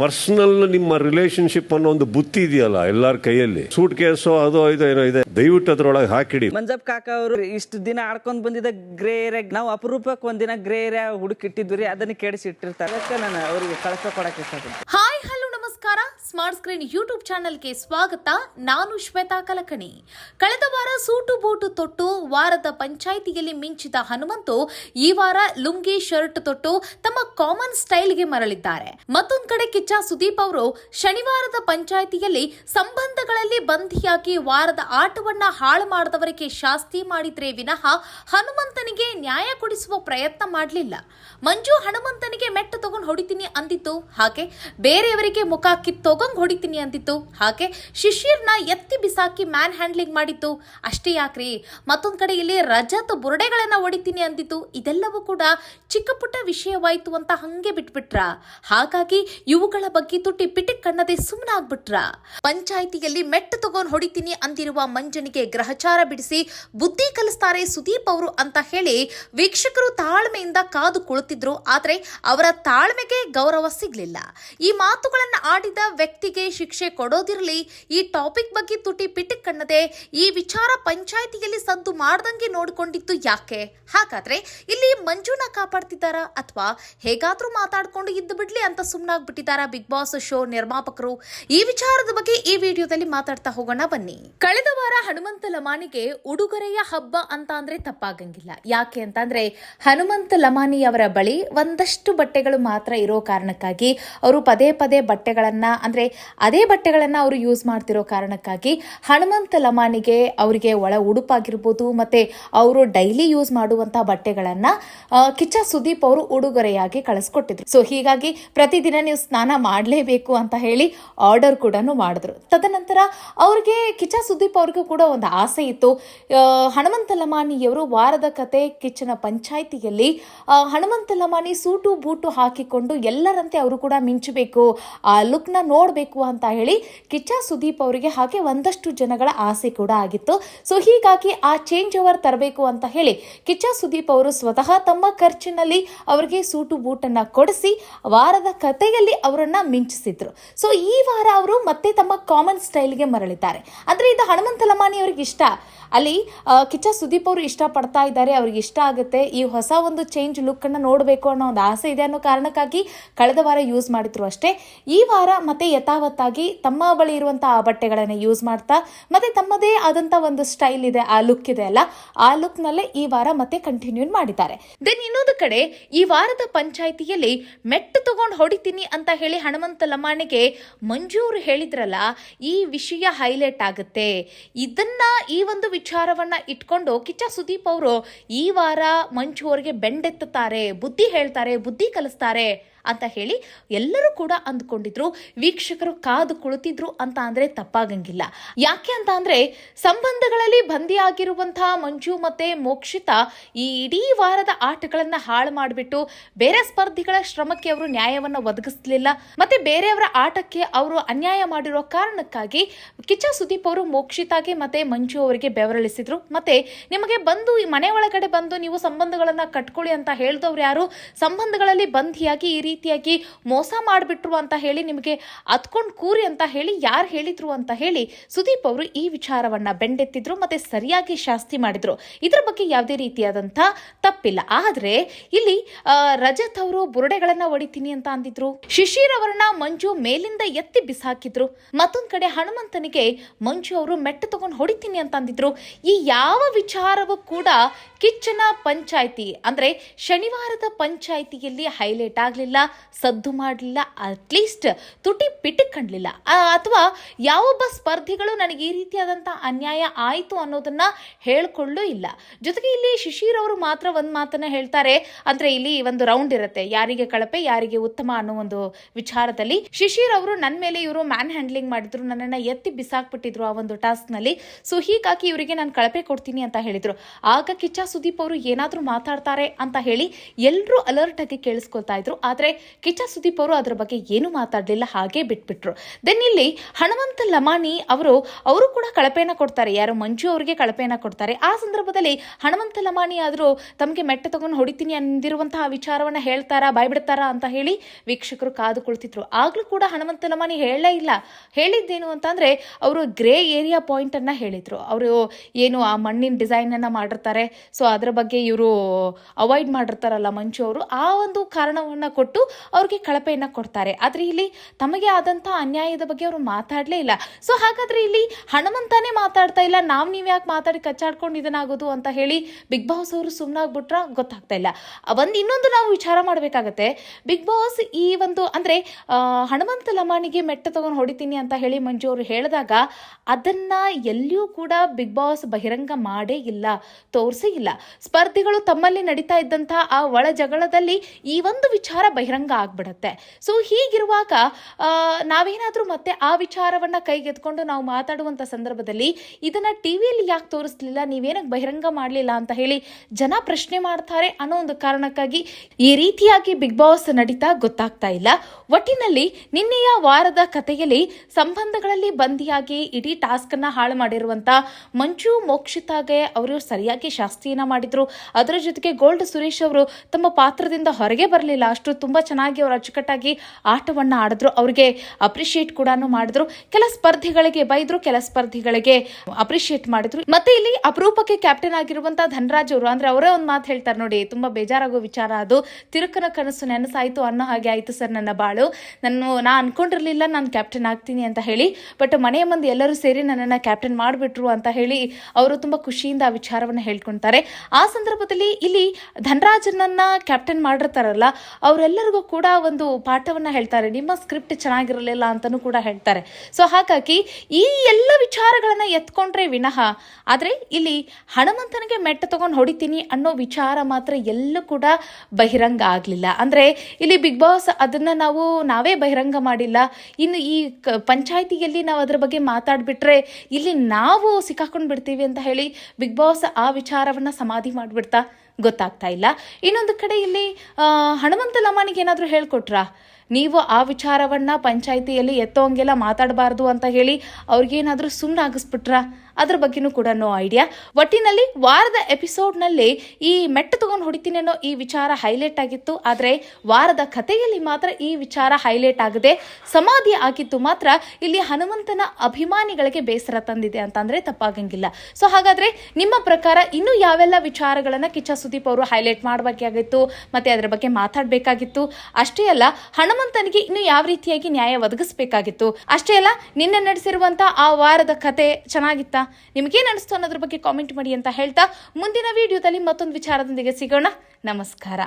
Personal ನಿಮ್ಮ relationship ಅನ್ನೋ ಒಂದು ಬುತ್ತಿ ಇದೆಯಲ್ಲ ಎಲ್ಲಾರ ಕೈಯಲ್ಲಿ? ಸೂಟ್ ಕೇಸು ಅದು ಇದು ಏನೋ ಇದೆ. ದಯವಿಟ್ಟು ಅದ್ರೊಳಗೆ ಹಾಕಿಡಿ. ಮಂಜಪ್ ಕಾಕ ಅವರು ಇಷ್ಟು ದಿನ ಆಡ್ಕೊಂಡ್ ಬಂದಿದ್ದ ಗ್ರೇ ಏರಿಯಾ ನಾವು ಅಪರೂಪಕ್ಕೆ ಒಂದಿನ ಗ್ರೇ ಏರಿಯಾ ಹುಡುಕಿಟ್ಟಿದ್ವಿ ರೀ ಅದನ್ನ ಕೇಳಿಸಿ ಇಟ್ಟಿರ್ತಾರೆ. ಅದಕ್ಕೆ ನಾನು ಅವರಿಗೆ ಕಳಸ ಕೊಡಕ್ಕೆ ನಮಸ್ಕಾರ ಸ್ಮಾರ್ಟ್ ಸ್ಕ್ರೀನ್ ಯೂಟ್ಯೂಬ್ ಚಾನೆಲ್ಗೆ ಸ್ವಾಗತ. ನಾನು ಶ್ವೇತಾ ಕಲಕಣಿ. ಕಳೆದ ವಾರ ಸೂಟು ಬೂಟು ತೊಟ್ಟು ವಾರದ ಪಂಚಾಯಿತಿಯಲ್ಲಿ ಮಿಂಚಿದ ಹನುಮಂತು ಈ ವಾರ ಲುಂಗಿ, ಶರ್ಟ್ ತೊಟ್ಟು ತಮ್ಮ ಕಾಮನ್ ಸ್ಟೈಲ್ಗೆ ಮರಳಿದ್ದಾರೆ. ಮತ್ತೊಂದು ಕಡೆ ಕಿಚ್ಚ ಸುದೀಪ್ ಅವರು ಶನಿವಾರದ ಪಂಚಾಯಿತಿಯಲ್ಲಿ ಸಂಬಂಧಗಳಲ್ಲಿ ಬಂಧಿಯಾಗಿ ವಾರದ ಆಟವನ್ನ ಹಾಳು ಮಾಡಿದವರಿಗೆ ಶಾಸ್ತಿ ಮಾಡಿದ್ರೆ ವಿನಃ ಹನುಮಂತನಿಗೆ ನ್ಯಾಯ ಕೊಡಿಸುವ ಪ್ರಯತ್ನ ಮಾಡಲಿಲ್ಲ. ಮಂಜು ಹನುಮಂತನಿಗೆ ಮೆಟ್ಟು ತಗೊಂಡು ಹೊಡಿತೀನಿ ಅಂದಿತ್ತು. ಹಾಗೆ ಬೇರೆಯವರಿಗೆ ಮುಖ ಕಿತ್ತೋಗಂಗ್ ಹೊಡಿತೀನಿ ಅಂದಿತ್ತು ಹಾಗೆ ಶಿಶಿರ್ನ ಎತ್ತಿ ಬಿಸಾಕಿ ಮ್ಯಾನ್ ಹ್ಯಾಂಡ್ಲಿಂಗ್ ಮಾಡಿತ್ತು. ಅಷ್ಟೇ ಯಾಕ್ರಿ? ಮತ್ತೊಂದ್ ಕಡೆ ಇಲ್ಲಿ ರಜತ್ ಬುರಡೆಗಳನ್ನ ಹೊಡಿತೀನಿ ಅಂದಿತ್ತು ಇದೆಲ್ಲವೂ ಕೂಡ ಚಿಕ್ಕ ಪುಟ್ಟ ವಿಷಯವಾಯ್ತು ಅಂತ ಹಂಗೆ ಬಿಟ್ಬಿಟ್ರ. ಹಾಗಾಗಿ ಇವುಗಳ ಬಗ್ಗೆ ತುಟ್ಟಿ ಪಿಟಿಕ್ ಕಣ್ಣದೆ ಸುಮ್ಮನಾಗ್ಬಿಟ್ರ ಪಂಚಾಯಿತಿಯಲ್ಲಿ ಮೆಟ್ಟು ತಗೊಂಡ್ ಹೊಡಿತೀನಿ ಅಂದಿರುವ ಮಂಜನಿಗೆ ಗ್ರಹಚಾರ ಬಿಡಿಸಿ ಬುದ್ಧಿ ಕಲಿಸ್ತಾರೆ ಸುದೀಪ್ ಅವರು ಅಂತ ಹೇಳಿ ವೀಕ್ಷಕರು ತಾಳ್ಮೆಯಿಂದ ಕಾದು ಕುಳಿತಿದ್ರು. ಆದ್ರೆ ಅವರ ತಾಳ್ಮೆಗೆ ಗೌರವ ಸಿಗಲಿಲ್ಲ. ಈ ಮಾತುಗಳನ್ನ ಆಡಿದ ವ್ಯಕ್ತಿಗೆ ಶಿಕ್ಷೆ ಕೊಡೋದಿರಲಿ, ಈ ಟಾಪಿಕ್ ಬಗ್ಗೆ ತುಟಿ ಪಿಟಿಕ್ ಕಣ್ಣದೆ, ಈ ವಿಚಾರ ಪಂಚಾಯಿತಿಯಲ್ಲಿ ಸದ್ದು ಮಾಡ್ದಂಗೆ ನೋಡಿಕೊಂಡಿತ್ತು ಯಾಕೆ? ಹಾಗಾದ್ರೆ ಇಲ್ಲಿ ಮಂಜುನ ಕಾಪಾಡ್ತಿದ್ದಾರಾ ಅಥವಾ ಹೇಗಾದ್ರೂ ಮಾತಾಡ್ಕೊಂಡು ಇದ್ದು ಬಿಡ್ಲಿ ಅಂತ ಸುಮ್ಮನಾಗ್ಬಿಟ್ಟಿದ್ದಾರಾ ಬಿಗ್ ಬಾಸ್ ಶೋ ನಿರ್ಮಾಪಕರು? ಈ ವಿಚಾರದ ಬಗ್ಗೆ ಈ ವಿಡಿಯೋದಲ್ಲಿ ಮಾತಾಡ್ತಾ ಹೋಗೋಣ ಬನ್ನಿ. ಕಳೆದ ವಾರ ಹನುಮಂತ ಲಮಾನಿಗೆ ಉಡುಗೊರೆಯ ಹಬ್ಬ ಅಂತ ಅಂದ್ರೆ ತಪ್ಪಾಗಂಗಿಲ್ಲ. ಯಾಕೆ ಅಂತಂದ್ರೆ ಹನುಮಂತ ಲಮಾನಿ ಅವರ ಬಳಿ ಒಂದಷ್ಟು ಬಟ್ಟೆಗಳು ಮಾತ್ರ ಇರೋ ಕಾರಣಕ್ಕಾಗಿ ಅವರು ಪದೇ ಪದೇ ಬಟ್ಟೆಗಳನ್ನ ಅಂದ್ರೆ ಅದೇ ಬಟ್ಟೆಗಳನ್ನ ಅವರು ಯೂಸ್ ಮಾಡ್ತಿರೋ ಕಾರಣಕ್ಕಾಗಿ ಹನುಮಂತ ಲಮಾನಿಗೆ ಅವರಿಗೆ ಒಳ ಉಡುಪಾಗಿರ್ಬೋದು ಮತ್ತೆ ಅವರು ಡೈಲಿ ಯೂಸ್ ಮಾಡುವಂತಹ ಬಟ್ಟೆಗಳನ್ನ ಕಿಚ್ಚ ಸುದೀಪ್ ಅವರು ಉಡುಗೊರೆಯಾಗಿ ಕಳಿಸ್ಕೊಟ್ಟಿದ್ರು. ಸೊ ಹೀಗಾಗಿ ಪ್ರತಿದಿನ ನೀವು ಸ್ನಾನ ಮಾಡಲೇಬೇಕು ಅಂತ ಹೇಳಿ ಆರ್ಡರ್ ಕೂಡ ಮಾಡಿದ್ರು. ತದನಂತರ ಅವ್ರಿಗೆ ಕಿಚ್ಚ ಸುದೀಪ್ ಅವ್ರಿಗೂ ಕೂಡ ಒಂದು ಆಸೆ ಇತ್ತು. ಹನುಮಂತ ಲಮಾನಿಯವರು ವಾರದ ಕತೆ ಕಿಚ್ಚನ ಪಂಚಾಯಿತಿಯಲ್ಲಿ ಹನುಮಂತ ಲಮಾನಿ ಸೂಟು ಬೂಟು ಹಾಕಿಕೊಂಡು ಎಲ್ಲರಂತೆ ಅವರು ಕೂಡ ಮಿಂಚಬೇಕು. ಆ ಲುಕ್ನ ನೋಡಬೇಕು ಅಂತ ಹೇಳಿ ಕಿಚ್ಚ ಸುದೀಪ್ ಅವರಿಗೆ ಹಾಗೆ ಒಂದಷ್ಟು ಜನಗಳ ಆಸೆ ಕೂಡ ಆಗಿತ್ತು. ಸೊ ಹೀಗಾಗಿ ಆ ಚೇಂಜ್ ಓವರ್ ತರಬೇಕು ಅಂತ ಹೇಳಿ ಕಿಚ್ಚ ಸುದೀಪ್ ಅವರು ಸ್ವತಃ ತಮ್ಮ ಖರ್ಚಿನಲ್ಲಿ ಅವರಿಗೆ ಸೂಟು ಬೂಟನ್ನ ಕೊಡಿಸಿ ವಾರದ ಕಥೆಯಲ್ಲಿ ಅವರನ್ನ ಮಿಂಚಿಸಿದ್ರು. ಸೊ ಈ ವಾರ ಅವರು ಮತ್ತೆ ತಮ್ಮ ಕಾಮನ್ ಸ್ಟೈಲ್ಗೆ ಮರಳಿದ್ದಾರೆ. ಅಂದ್ರೆ ಇದು ಹನುಮಂತ ಲಮಾನಿ ಅವ್ರಿಗೆ ಇಷ್ಟ. ಅಲ್ಲಿ ಕಿಚ್ಚ ಸುದೀಪ್ ಅವರು ಇಷ್ಟಪಡ್ತಾ ಇದ್ದಾರೆ, ಅವ್ರಿಗೆ ಇಷ್ಟ ಆಗುತ್ತೆ, ಈ ಹೊಸ ಒಂದು ಚೇಂಜ್ ಲುಕ್ ಅನ್ನ ನೋಡಬೇಕು ಅನ್ನೋ ಒಂದು ಆಸೆ ಇದೆ ಅನ್ನೋ ಕಾರಣಕ್ಕಾಗಿ ಕಳೆದ ವಾರ ಯೂಸ್ ಮಾಡಿದ್ರು ಅಷ್ಟೇ. ಈ ವಾರ ಮತ್ತೆ ಯಥಾವತ್ತಾಗಿ ತಮ್ಮ ಬಳಿ ಇರುವಂತಹ ಆ ಬಟ್ಟೆಗಳನ್ನ ಯೂಸ್ ಮಾಡ್ತಾ, ಮತ್ತೆ ತಮ್ಮದೇ ಆದಂತ ಒಂದು ಸ್ಟೈಲ್ ಇದೆ, ಆ ಲುಕ್ ಇದೆ ಅಲ್ಲ, ಆ ಲುಕ್ ನಲ್ಲೇ ಈ ವಾರ ಮತ್ತೆ ಕಂಟಿನ್ಯೂ ಮಾಡಿದ್ದಾರೆ. ದೆನ್ ಇನ್ನೊಂದು ಕಡೆ, ಈ ವಾರದ ಪಂಚಾಯಿತಿಯಲ್ಲಿ ಮೆಟ್ಟು ತಗೊಂಡು ಹೊಡಿತೀನಿ ಅಂತ ಹೇಳಿ ಹನುಮಂತ ಲಮಾಣಿಗೆ ಮಂಜೂರು ಹೇಳಿದ್ರಲ್ಲ, ಈ ವಿಷಯ ಹೈಲೈಟ್ ಆಗುತ್ತೆ. ಇದನ್ನ ಈ ಒಂದು ವಿಚಾರವನ್ನ ಇಟ್ಕೊಂಡು ಕಿಚ್ಚ ಸುದೀಪ್ ಅವರು ಈ ವಾರ ಮಂಜು ಅವರಿಗೆ ಬೆಂಡೆತ್ತುತ್ತಾರೆ, ಬುದ್ಧಿ ಹೇಳ್ತಾರೆ, ಬುದ್ಧಿ ಕಲಿಸ್ತಾರೆ ಅಂತ ಹೇಳಿ ಎಲ್ಲರೂ ಕೂಡ ಅಂದ್ಕೊಂಡಿದ್ರು. ವೀಕ್ಷಕರು ಕಾದು ಕುಳಿತಿದ್ರು ಅಂತ ಅಂದ್ರೆ ತಪ್ಪಾಗಂಗಿಲ್ಲ. ಯಾಕೆ ಅಂತ ಅಂದ್ರೆ ಸಂಬಂಧಗಳಲ್ಲಿ ಬಂದಿಯಾಗಿರುವಂತಹ ಮಂಜು ಮತ್ತೆ ಮೋಕ್ಷಿತ ಈ ಇಡೀ ವಾರದ ಆಟಗಳನ್ನ ಹಾಳು ಮಾಡಿಬಿಟ್ಟು ಬೇರೆ ಸ್ಪರ್ಧಿಗಳ ಶ್ರಮಕ್ಕೆ ಅವರು ನ್ಯಾಯವನ್ನ ಒದಗಿಸ್ಲಿಲ್ಲ ಮತ್ತೆ ಬೇರೆಯವರ ಆಟಕ್ಕೆ ಅವರು ಅನ್ಯಾಯ ಮಾಡಿರೋ ಕಾರಣಕ್ಕಾಗಿ ಕಿಚ್ಚ ಸುದೀಪ್ ಅವರು ಮೋಕ್ಷಿತಾಗೆ ಮತ್ತೆ ಮಂಜು ಅವರಿಗೆ ಬೆವರಳಿಸಿದ್ರು. ಮತ್ತೆ ನಿಮಗೆ ಬಂದು ಈ ಮನೆ ಒಳಗಡೆ ಬಂದು ನೀವು ಸಂಬಂಧಗಳನ್ನ ಕಟ್ಕೊಳ್ಳಿ ಅಂತ ಹೇಳಿದವ್ರು ಯಾರು? ಸಂಬಂಧಗಳಲ್ಲಿ ಬಂಧಿಯಾಗಿ ಈ ರೀತಿಯಾಗಿ ಮೋಸ ಮಾಡಿಬಿಟ್ರು ಅಂತ ಹೇಳಿ ನಿಮಗೆ ಅತ್ಕೊಂಡ್ ಕೂರಿ ಅಂತ ಹೇಳಿ ಯಾರು ಹೇಳಿದ್ರು ಅಂತ ಹೇಳಿ ಸುದೀಪ್ ಅವರು ಈ ವಿಚಾರವನ್ನ ಬೆಂಡೆತ್ತಿದ್ರು ಮತ್ತೆ ಸರಿಯಾಗಿ ಶಾಸ್ತಿ ಮಾಡಿದ್ರು. ಇದ್ರ ಬಗ್ಗೆ ಯಾವುದೇ ರೀತಿಯಾದಂಥ ತಪ್ಪಿಲ್ಲ. ಆದ್ರೆ ಇಲ್ಲಿ ರಜತ್ ಅವರು ಬುರುಡೆಗಳನ್ನ ಹೊಡಿತೀನಿ ಅಂತ ಅಂದಿದ್ರು. ಶಿಶಿರ್ ಅವರನ್ನ ಮಂಜು ಮೇಲಿಂದ ಎತ್ತಿ ಬಿಸಾಕಿದ್ರು. ಮತ್ತೊಂದ್ ಕಡೆ ಹನುಮಂತನಿಗೆ ಮಂಜು ಅವರು ಮೆಟ್ಟ ತಗೊಂಡು ಹೊಡಿತೀನಿ ಅಂತ ಅಂದಿದ್ರು. ಈ ಯಾವ ವಿಚಾರವೂ ಕೂಡ ಕಿಚ್ಚನ ಪಂಚಾಯಿತಿ, ಅಂದ್ರೆ ಶನಿವಾರದ ಪಂಚಾಯಿತಿಯಲ್ಲಿ ಹೈಲೈಟ್ ಆಗಲಿಲ್ಲ, ಸದ್ದು ಮಾಡಲಿಲ್ಲ, ಅಟ್ಲೀಸ್ಟ್ ತುಟಿ ಪಿಟಿಕ್ ಕಂಡ್ಲಿಲ್ಲ ಅಥವಾ ಯಾವೊಬ್ಬ ಸ್ಪರ್ಧಿಗಳು ನನಗೆ ಈ ರೀತಿಯಾದಂಥ ಅನ್ಯಾಯ ಆಯಿತು ಅನ್ನೋದನ್ನ ಹೇಳ್ಕೊಳ್ಳೂ ಇಲ್ಲ. ಜೊತೆಗೆ ಇಲ್ಲಿ ಶಿಶಿರ್ ಅವರು ಮಾತ್ರ ಒಂದು ಮಾತನ್ನ ಹೇಳ್ತಾರೆ. ಅಂದ್ರೆ ಇಲ್ಲಿ ಒಂದು ರೌಂಡ್ ಇರುತ್ತೆ. ಯಾರಿಗೆ ಕಳಪೆ, ಯಾರಿಗೆ ಉತ್ತಮ ಅನ್ನೋ ಒಂದು ವಿಚಾರದಲ್ಲಿ. ಶಿಶಿರ್ ಅವರು ನನ್ನ ಮೇಲೆ ಇವರು ಮ್ಯಾನ್ ಹ್ಯಾಂಡ್ಲಿಂಗ್ ಮಾಡಿದ್ರು, ನನ್ನನ್ನು ಎತ್ತಿ ಬಿಸಾಕ್ಬಿಟ್ಟಿದ್ರು ಆ ಒಂದು ಟಾಸ್ಕ್ನಲ್ಲಿ ಸೊ ಹೀಗಾಗಿ ಇವರಿಗೆ ನಾನು ಕಳಪೆ ಕೊಡ್ತೀನಿ ಅಂತ ಹೇಳಿದ್ರು. ಆಗ ಕಿಚ್ಚ ಸುದೀಪ್ ಅವರು ಏನಾದರೂ ಮಾತಾಡ್ತಾರೆ ಅಂತ ಹೇಳಿ ಎಲ್ಲರೂ ಅಲರ್ಟ್ ಆಗಿ ಕೇಳಿಸ್ಕೊಳ್ತಾ ಇದ್ರು. ಆದ್ರೆ ಆದರೆ ಕಿಚ್ಚ ಸುದೀಪ್ ಅವರು ಅದರ ಬಗ್ಗೆ ಏನು ಮಾತಾಡಲಿಲ್ಲ, ಹಾಗೆ ಬಿಟ್ಬಿಟ್ರು. ದೆನ್ ಇಲ್ಲಿ ಹನುಮಂತ ಲಮಾನಿ ಅವರು ಅವರು ಕೂಡ ಕಳಪೆಯನ್ನು ಕೊಡ್ತಾರೆ. ಯಾರು? ಮಂಜು ಅವರಿಗೆ ಕಳಪೆಯನ್ನು ಕೊಡ್ತಾರೆ. ಆ ಸಂದರ್ಭದಲ್ಲಿ ಹನುಮಂತ ಲಮಾನಿ ಆದರೂ ತಮಗೆ ಮೆಟ್ಟ ತಗೊಂಡು ಹೊಡಿತೀನಿ ಅಂದಿರುವಂತಹ ವಿಚಾರವನ್ನು ಹೇಳ್ತಾರಾ, ಬಾಯ್ಬಿಡ್ತಾರಾ ಅಂತ ಹೇಳಿ ವೀಕ್ಷಕರು ಕಾದು ಕುಳಿತಿದ್ರು. ಆಗಲೂ ಕೂಡ ಹನುಮಂತ ಲಮಾನಿ ಹೇಳಲೇ ಇಲ್ಲ. ಹೇಳಿದ್ದೇನು ಅಂತಂದರೆ, ಅವರು ಗ್ರೇ ಏರಿಯಾ ಪಾಯಿಂಟ್ ಅನ್ನ ಹೇಳಿದ್ರು. ಅವರು ಏನು ಆ ಮಣ್ಣಿನ ಡಿಸೈನನ್ನು ಮಾಡಿರ್ತಾರೆ. ಸೊ ಅದರ ಬಗ್ಗೆ ಇವರು ಅವಾಯ್ಡ್ ಮಾಡಿರ್ತಾರಲ್ಲ ಮಂಚು ಅವರು. ಆ ಒಂದು ಕಾರಣವನ್ನ ಕೊಟ್ಟು ಅವ್ರಿಗೆ ಕಳಪೆಯನ್ನ ಕೊಡ್ತಾರೆ. ಆದರೆ ಇಲ್ಲಿ ತಮಗೆ ಆದಂತ ಅನ್ಯಾಯದ ಬಗ್ಗೆ ಅವರು ಮಾತಾಡಲೇ ಇಲ್ಲ. ಸೊ ಹಾಗಾದ್ರೆ ಇಲ್ಲಿ ಹನುಮಂತಾನೇ ಮಾತಾಡ್ತಾ ಇಲ್ಲ. ನಾವ್ ನೀವು ಯಾಕೆ ಮಾತಾಡಿ ಕಚ್ಚಾಡ್ಕೊಂಡು ಇದನ್ನಾಗೋದು ಅಂತ ಹೇಳಿ ಬಿಗ್ ಬಾಸ್ ಅವರು ಸುಮ್ಮನಾಗ್ಬಿಟ್ರ ಗೊತ್ತಾಗ್ತಾ ಇಲ್ಲ. ಒಂದು ಇನ್ನೊಂದು ನಾವು ವಿಚಾರ ಮಾಡಬೇಕಾಗತ್ತೆ. ಬಿಗ್ ಬಾಸ್ ಈ ಒಂದು ಅಂದ್ರೆ ಹಣಮಂತ ಲಮಾಣಿಗೆ ಮೆಟ್ಟ ತಗೊಂಡು ಹೊಡಿತೀನಿ ಅಂತ ಹೇಳಿ ಮಂಜು ಅವರು ಹೇಳಿದಾಗ ಅದನ್ನ ಎಲ್ಲಿಯೂ ಕೂಡ ಬಿಗ್ ಬಾಸ್ ಬಹಿರಂಗ ಮಾಡೇ ಇಲ್ಲ, ತೋರಿಸೇ ಇಲ್ಲ. ಸ್ಪರ್ಧಿಗಳು ತಮ್ಮಲ್ಲಿ ನಡೀತಾ ಇದ್ದಂಥ ಆ ಒಳ ಜಗಳದಲ್ಲಿ ಈ ಒಂದು ವಿಚಾರ ಬಹಿರಂಗ ಆಗ್ಬಿಡತ್ತೆ. ಸೊ ಹೀಗಿರುವಾಗ ನಾವೇನಾದ್ರೂ ಮತ್ತೆ ಆ ವಿಚಾರವನ್ನು ಕೈಗೆತ್ಕೊಂಡು ನಾವು ಮಾತಾಡುವಂಥ ಸಂದರ್ಭದಲ್ಲಿ ಇದನ್ನು ಟಿ ವಿಯಲ್ಲಿ ಯಾಕೆ ತೋರಿಸ್ಲಿಲ್ಲ ನೀವೇನಕ್ಕೆ ಬಹಿರಂಗ ಮಾಡಲಿಲ್ಲ ಅಂತ ಹೇಳಿ ಜನ ಪ್ರಶ್ನೆ ಮಾಡ್ತಾರೆ ಅನ್ನೋ ಒಂದು ಕಾರಣಕ್ಕಾಗಿ ಈ ರೀತಿಯಾಗಿ ಬಿಗ್ ಬಾಸ್ ನಡೀತಾ ಗೊತ್ತಾಗ್ತಾ ಇಲ್ಲ. ಒಟ್ಟಿನಲ್ಲಿ ನಿನ್ನೆಯ ವಾರದ ಕಥೆಯಲ್ಲಿ ಸಂಬಂಧಗಳಲ್ಲಿ ಬಂದಿಯಾಗಿ ಇಡೀ ಟಾಸ್ಕ್ ಅನ್ನ ಹಾಳು ಮಾಡಿರುವಂತ ಮಂಜು ಮೋಕ್ಷಿತಾಗೆ ಅವರು ಸರಿಯಾಗಿ ಶಾಸ್ತಿಯನ್ನ ಮಾಡಿದ್ರು. ಅದರ ಜೊತೆಗೆ ಗೋಲ್ಡ್ ಸುರೇಶ್ ಅವರು ತಮ್ಮ ಪಾತ್ರದಿಂದ ಹೊರಗೆ ಬರಲಿಲ್ಲ. ಅಷ್ಟು ತುಂಬಾ ಚೆನ್ನಾಗಿ ಅವರು ಅಚ್ಚುಕಟ್ಟಾಗಿ ಆಟವನ್ನ ಆಡಿದ್ರು. ಅವ್ರಿಗೆ ಅಪ್ರಿಶಿಯೇಟ್ ಕೂಡ ಮಾಡಿದ್ರು. ಕೆಲ ಸ್ಪರ್ಧಿಗಳಿಗೆ ಬೈದ್ರು, ಕೆಲ ಸ್ಪರ್ಧಿಗಳಿಗೆ ಅಪ್ರಿಶಿಯೇಟ್ ಮಾಡಿದ್ರು. ಮತ್ತೆ ಇಲ್ಲಿ ಅಪರೂಪಕ್ಕೆ ಕ್ಯಾಪ್ಟನ್ ಆಗಿರುವಂತಹ ಧನರಾಜ್ ಅವರು, ಅಂದ್ರೆ ಅವರೇ ಒಂದು ಮಾತು ಹೇಳ್ತಾರೆ ನೋಡಿ, ತುಂಬಾ ಬೇಜಾರಾಗೋ ವಿಚಾರ ಅದು. ತಿರುಕನ ಕನಸು ನೆನಸಾಯ್ತು, ಅನ್ನೋ ಹಾಗೆ ಆಯ್ತು ಸರ್ ನನ್ನ ಬಾಳು. ನಾನು, ನಾ ಅನ್ಕೊಂಡಿರ್ಲಿಲ್ಲ ನಾನು ಕ್ಯಾಪ್ಟನ್ ಆಗ್ತೀನಿ ಅಂತ ಹೇಳಿ ಬಟ್ ಮನೆಯ ಮಂದಿ ಎಲ್ಲರೂ ಸೇರಿ ನನ್ನನ್ನು ಕ್ಯಾಪ್ಟನ್ ಮಾಡಿಬಿಟ್ರು ಅಂತ ಹೇಳಿ ಅವರು ತುಂಬಾ ಖುಷಿಯಿಂದ ಆ ವಿಚಾರವನ್ನು ಹೇಳ್ಕೊಂತಾರೆ. ಆ ಸಂದರ್ಭದಲ್ಲಿ ಇಲ್ಲಿ ಧನರಾಜನನ್ನ ಕ್ಯಾಪ್ಟನ್ ಮಾಡಿರ್ತಾರಲ್ಲ, ಅವರೆಲ್ಲರಿಗೂ ಕೂಡ ಒಂದು ಪಾಠವನ್ನ ಹೇಳ್ತಾರೆ. ನಿಮ್ಮ ಸ್ಕ್ರಿಪ್ಟ್ ಚೆನ್ನಾಗಿರಲಿಲ್ಲ ಅಂತಲೂ ಕೂಡ ಹೇಳ್ತಾರೆ. ಸೊ ಹಾಗಾಗಿ ಈ ಎಲ್ಲ ವಿಚಾರಗಳನ್ನು ಎತ್ಕೊಂಡ್ರೆ ವಿನಃ, ಆದರೆ ಇಲ್ಲಿ ಹನುಮಂತನಿಗೆ ಮೆಟ್ಟ ತಗೊಂಡು ಹೊಡಿತೀನಿ ಅನ್ನೋ ವಿಚಾರ ಮಾತ್ರ ಎಲ್ಲೂ ಕೂಡ ಬಹಿರಂಗ ಆಗಲಿಲ್ಲ. ಅಂದರೆ ಇಲ್ಲಿ ಬಿಗ್ ಬಾಸ್ ಅದನ್ನ ನಾವು ನಾವೇ ಬಹಿರಂಗ ಮಾಡಿಲ್ಲ. ಇನ್ನು ಈ ಕ ಪಂಚಾಯಿತಿಯಲ್ಲಿ ನಾವು ಅದ್ರ ಬಗ್ಗೆ ಮಾತಾಡಿಬಿಟ್ರೆ ಇಲ್ಲಿ ನಾವು ಸಿಕ್ಕಾಕೊಂಡು ಬಿಡ್ತೀವಿ ಅಂತ ಹೇಳಿ ಬಿಗ್ ಬಾಸ್ ಆ ವಿಚಾರವನ್ನ ಸಮಾಧಿ ಮಾಡಿಬಿಡ್ತಾ ಗೊತ್ತಾಗ್ತಾ ಇಲ್ಲ. ಇನ್ನೊಂದು ಕಡೆ ಇಲ್ಲಿ ಹನುಮಂತ ಲಮಾಣಿಗೆ ಏನಾದರೂ ಹೇಳ್ಕೊಟ್ರಾ? ನೀವು ಆ ವಿಚಾರವನ್ನ ಪಂಚಾಯಿತಿಯಲ್ಲಿ ಎತ್ತೋಂಗೆಲ್ಲ ಮಾತಾಡಬಾರ್ದು ಅಂತ ಹೇಳಿ ಅವ್ರಿಗೇನಾದರೂ ಸುಮ್ಮನೆ ಆಗಿಸ್ಬಿಟ್ರಾ? ಅದ್ರ ಬಗ್ಗೆನೂ ಕೂಡ ನೋ ಐಡಿಯಾ. ಒಟ್ಟಿನಲ್ಲಿ ವಾರದ ಎಪಿಸೋಡ್ನಲ್ಲಿ ಈ ಮೆಟ್ಟ ತಗೊಂಡು ಹೊಡಿತೀನಿ ಅನ್ನೋ ಈ ವಿಚಾರ ಹೈಲೈಟ್ ಆಗಿತ್ತು. ಆದರೆ ವಾರದ ಕಥೆಯಲ್ಲಿ ಮಾತ್ರ ಈ ವಿಚಾರ ಹೈಲೈಟ್ ಆಗದೆ ಸಮಾಧಿ ಆಗಿತ್ತು ಮಾತ್ರ ಇಲ್ಲಿ ಹನುಮಂತನ ಅಭಿಮಾನಿಗಳಿಗೆ ಬೇಸರ ತಂದಿದೆ ಅಂತಂದರೆ ತಪ್ಪಾಗಂಗಿಲ್ಲ. ಸೊ ಹಾಗಾದ್ರೆ ನಿಮ್ಮ ಪ್ರಕಾರ ಇನ್ನು ಯಾವೆಲ್ಲ ವಿಚಾರಗಳನ್ನು ಕಿಚ್ಚ ಸುದೀಪ್ ಅವರು ಹೈಲೈಟ್ ಮಾಡಬೇಕಾಗಿತ್ತು ಮತ್ತೆ ಅದರ ಬಗ್ಗೆ ಮಾತಾಡಬೇಕಾಗಿತ್ತು. ಅಷ್ಟೇ ಅಲ್ಲ ಹನುಮಂತನಿಗೆ ಇನ್ನು ಯಾವ ರೀತಿಯಾಗಿ ನ್ಯಾಯ ಒದಗಿಸಬೇಕಾಗಿತ್ತು? ಅಷ್ಟೇ ಅಲ್ಲ, ನಿನ್ನೆ ನಡೆಸಿರುವಂತ ಆ ವಾರದ ಕತೆ ಚೆನ್ನಾಗಿತ್ತಾ? ನಿಮಗೇನು ಅನಿಸ್ತು ಅನ್ನೋದ್ರ ಬಗ್ಗೆ ಕಾಮೆಂಟ್ ಮಾಡಿ ಅಂತ ಹೇಳ್ತಾ, ಮುಂದಿನ ವಿಡಿಯೋದಲ್ಲಿ ಮತ್ತೊಂದು ವಿಚಾರದೊಂದಿಗೆ ಸಿಗೋಣ. ನಮಸ್ಕಾರ.